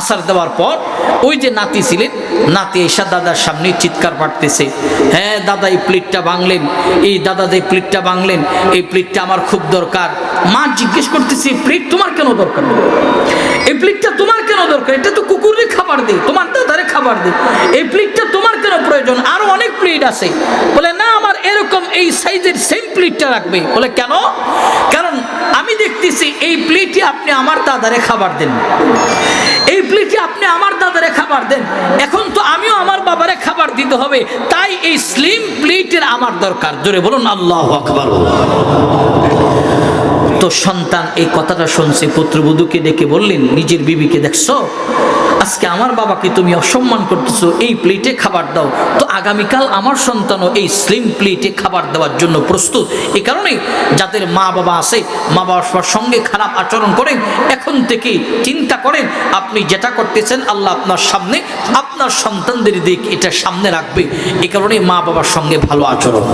আসার দেওয়ার পর ওই যে নাতি ছিলেন, নাতি এসা দাদার সামনে চিৎকার পাঠতেছে হ্যাঁ দাদা, এই প্লেটটা ভাঙলেন, এই দাদা যে প্লেটটা ভাঙলেন, এই প্লেটটা আমার খুব দরকার। মা জিজ্ঞেস করতেছে, এই প্লেট তোমার কেন দরকার? এই প্লেটটা তোমার কেন দরকার? এটা তো কুকুরে খাবার দে, তোমার দাদারে খাবার দে। এই প্লেটটা তোমার কেন প্রয়োজন? আরও অনেক প্লেট আছে। বলে, না, আমার এরকম এই সাইজের সেম প্লেটটা রাখবে বলে, কেন? কারণ আমি দেখতেছি এই প্লেটে আপনি আমার দাদারে খাবার দেন। আপনি আমার দাদারে খাবার দেন। এখন তো আমিও আমার বাবারে খাবার দিতে হবে। তাই এই স্লিম প্লেটের আমার দরকার। জোরে বলুন, আল্লাহ আকবার। তো সন্তান, এই কথাটা শুনছে। পুত্রবধূকে ডেকে বললেন, নিজের বিবিকে দেখছ? আজকে আমার বাবাকে তুমি অসম্মান করতেছো, এই প্লেটে খাবার দাও। তো আগামীকাল আমার সন্তানও এই স্লিম প্লেটে খাবার দেওয়ার জন্য প্রস্তুত। এই কারণে যাদের মা বাবা আছে, মা বাবার সঙ্গে খারাপ আচরণ করেন, এখন থেকে চিন্তা করেন, আপনি যেটা করতেছেন, আল্লাহ আপনার সামনে, আপনার সন্তানদের দিক এটা সামনে রাখবে। এই কারণে মা বাবার সঙ্গে ভালো আচরণ।